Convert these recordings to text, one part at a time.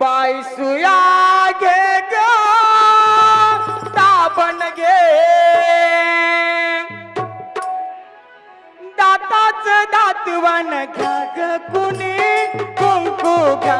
बायसुया गे दाबण घे. दाताच दातवन घ्या ग कुणी कुंकू घ्या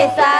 está